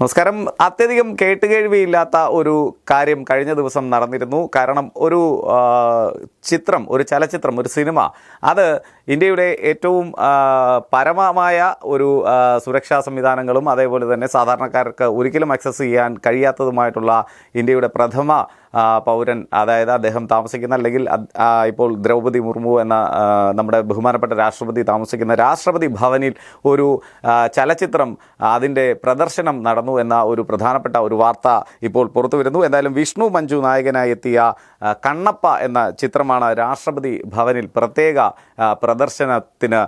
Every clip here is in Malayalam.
നമസ്കാരം. അത്യധികം കേട്ടുകേഴ്വിയില്ലാത്ത ഒരു കാര്യം കഴിഞ്ഞ ദിവസം നടന്നിരുന്നു. കാരണം ഒരു ചിത്രം ഒരു ചലച്ചിത്രം ഒരു സിനിമ. അത് ഇന്ത്യയുടെ ഏറ്റവും പരമമായ ഒരു സുരക്ഷാ സംവിധാനങ്ങളും അതേപോലെ തന്നെ സാധാരണക്കാർക്ക് ഒരിക്കലും അക്സസ് ചെയ്യാൻ കഴിയാത്തതുമായിട്ടുള്ള ഇന്ത്യയുടെ പ്രഥമ പൗരൻ അതായത് അദ്ദേഹം താമസിക്കുന്ന അല്ലെങ്കിൽ ഇപ്പോൾ ദ്രൗപദി മുർമു എന്ന നമ്മുടെ ബഹുമാനപ്പെട്ട രാഷ്ട്രപതി താമസിക്കുന്ന രാഷ്ട്രപതി ഭവനിൽ ഒരു ചലച്ചിത്രം അതിന്റെ പ്രദർശനം നടന്നു എന്ന ഒരു പ്രധാനപ്പെട്ട ഒരു വാർത്ത ഇപ്പോൾ പുറത്തു വരുന്നു എന്തായാലും വിഷ്ണു മഞ്ജു നായകനായി എത്തിയ കണ്ണപ്പ എന്ന ചിത്രമാണ് രാഷ്ട്രപതി ഭവനിൽ പ്രത്യേക പ്രദർശനത്തിന്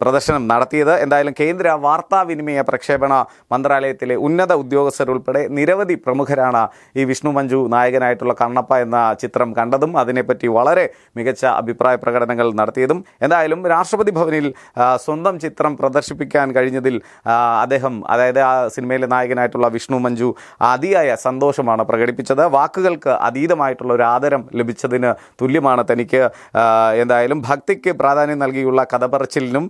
പ്രദർശനം നടത്തിയത്. എന്തായാലും കേന്ദ്ര വാർത്താവിനിമയ പ്രക്ഷേപണ മന്ത്രാലയത്തിലെ ഉന്നത ഉദ്യോഗസ്ഥരുൾപ്പെടെ നിരവധി പ്രമുഖരാണ് ഈ വിഷ്ണു മഞ്ജു നായകനായിട്ടുള്ള കണ്ണപ്പ എന്ന ചിത്രം കണ്ടതും അതിനെപ്പറ്റി വളരെ മികച്ച അഭിപ്രായ പ്രകടനങ്ങൾ നടത്തിയതും. എന്തായാലും രാഷ്ട്രപതി ഭവനിൽ സ്വന്തം ചിത്രം പ്രദർശിപ്പിക്കാൻ കഴിഞ്ഞതിൽ അദ്ദേഹം അതായത് ആ സിനിമയിലെ നായകനായിട്ടുള്ള വിഷ്ണു മഞ്ജു അതിയായ സന്തോഷമാണ് പ്രകടിപ്പിച്ചത്. വാക്കുകൾക്ക് അതീതമായിട്ടുള്ള ഒരു ആദരം ലഭിച്ചതിന് തുല്യമാണ് തനിക്ക് എന്തായാലും ഭക്തിക്ക് പ്രാധാന്യം നൽകിയുള്ള കഥപറച്ചിലിനും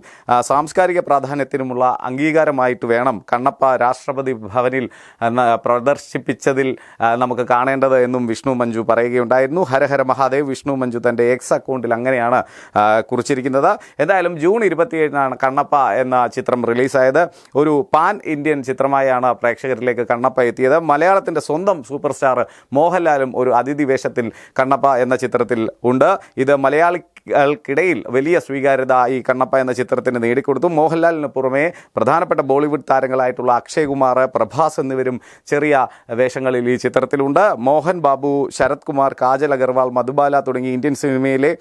സാംസ്കാരിക പ്രാധാന്യത്തിനുമുള്ള അംഗീകാരമായിട്ട് വേണം കണ്ണപ്പ രാഷ്ട്രപതി ഭവനിൽ പ്രദർശിപ്പിച്ചതിൽ നമുക്ക് കാണേണ്ടത് എന്നും വിഷ്ണു മഞ്ജു പറയുകയുണ്ടായിരുന്നു. ഹരഹര മഹാദേവ് വിഷ്ണു മഞ്ജു തന്റെ എക്സ് അക്കൗണ്ടിൽ അങ്ങനെയാണ് കുറിച്ചിരിക്കുന്നത്. എന്തായാലും ജൂൺ ഇരുപത്തിയേഴിനാണ് കണ്ണപ്പ എന്ന ചിത്രം റിലീസായത്. ഒരു പാൻ ഇന്ത്യൻ ചിത്രമായാണ് പ്രേക്ഷകരിലേക്ക് കണ്ണപ്പ എത്തിയത്. മലയാളത്തിന്റെ സ്വന്തം സൂപ്പർ സ്റ്റാർ മോഹൻലാലും ഒരു അതിഥി വേഷത്തിൽ കണ്ണപ്പ എന്ന ചിത്രത്തിൽ ഉണ്ട്. ഇത് മലയാളികൾക്കിടയിൽ വലിയ സ്വീകാര്യത ഈ കണ്ണപ്പ എന്ന ചിത്രത്തിന് നേടിക്കൊടുത്തു. മോഹൻലാലിന് പുറമെ പ്രധാനപ്പെട്ട ബോളിവുഡ് താരങ്ങളായിട്ടുള്ള അക്ഷയ് കുമാർ പ്രഭാസ് എന്നിവരും ചെറിയ വേഷങ്ങളിൽ ഈ ചിത്രത്തിലുണ്ട്. മോഹൻ ബാബു ശരത് കുമാർ കാജൽ അഗർവാൾ മധുബാല തുടങ്ങി ഇന്ത്യൻ സിനിമയിലെ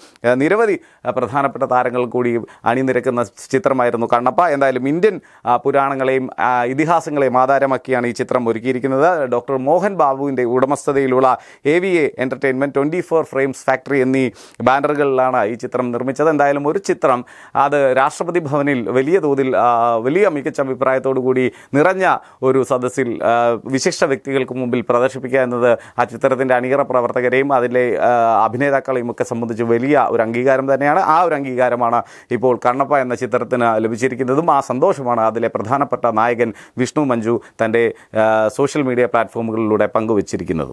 നിരവധി പ്രധാനപ്പെട്ട താരങ്ങൾ കൂടി അണിനിരക്കുന്ന ചിത്രമായിരുന്നു കണ്ണപ്പ. എന്തായാലും ഇന്ത്യൻ പുരാണങ്ങളെയും ഇതിഹാസങ്ങളെയും ആധാരമാക്കിയാണ് ഈ ചിത്രം ഒരുക്കിയിരിക്കുന്നത്. ഡോക്ടർ മോഹൻ ബാബുവിന്റെ ഉടമസ്ഥതയിലുള്ള A V A entertainment twenty four frames factory എന്നീ ബാനറുകളിലാണ് ചിത്രം നിർമ്മിച്ചത്. എന്തായാലും ഒരു ചിത്രം അത് രാഷ്ട്രപതി ഭവനിൽ വലിയ തോതിൽ വലിയ മികച്ച അഭിപ്രായത്തോടു കൂടി നിറഞ്ഞ ഒരു സദസ്സിൽ വിശിഷ്ട വ്യക്തികൾക്ക് മുമ്പിൽ പ്രദർശിപ്പിക്കുക എന്നത് ആ ചിത്രത്തിന്റെ അണിയറ പ്രവർത്തകരെയും അതിലെ അഭിനേതാക്കളെയും ഒക്കെ സംബന്ധിച്ച് വലിയ ഒരു അംഗീകാരം തന്നെയാണ്. ആ ഒരു അംഗീകാരമാണ് ഇപ്പോൾ കണ്ണപ്പ എന്ന ചിത്രത്തിന് ലഭിച്ചിരിക്കുന്നതും. ആ സന്തോഷമാണ് അതിലെ പ്രധാനപ്പെട്ട നായകൻ വിഷ്ണു മഞ്ജു തന്റെ സോഷ്യൽ മീഡിയ പ്ലാറ്റ്ഫോമുകളിലൂടെ പങ്കുവച്ചിരിക്കുന്നതും.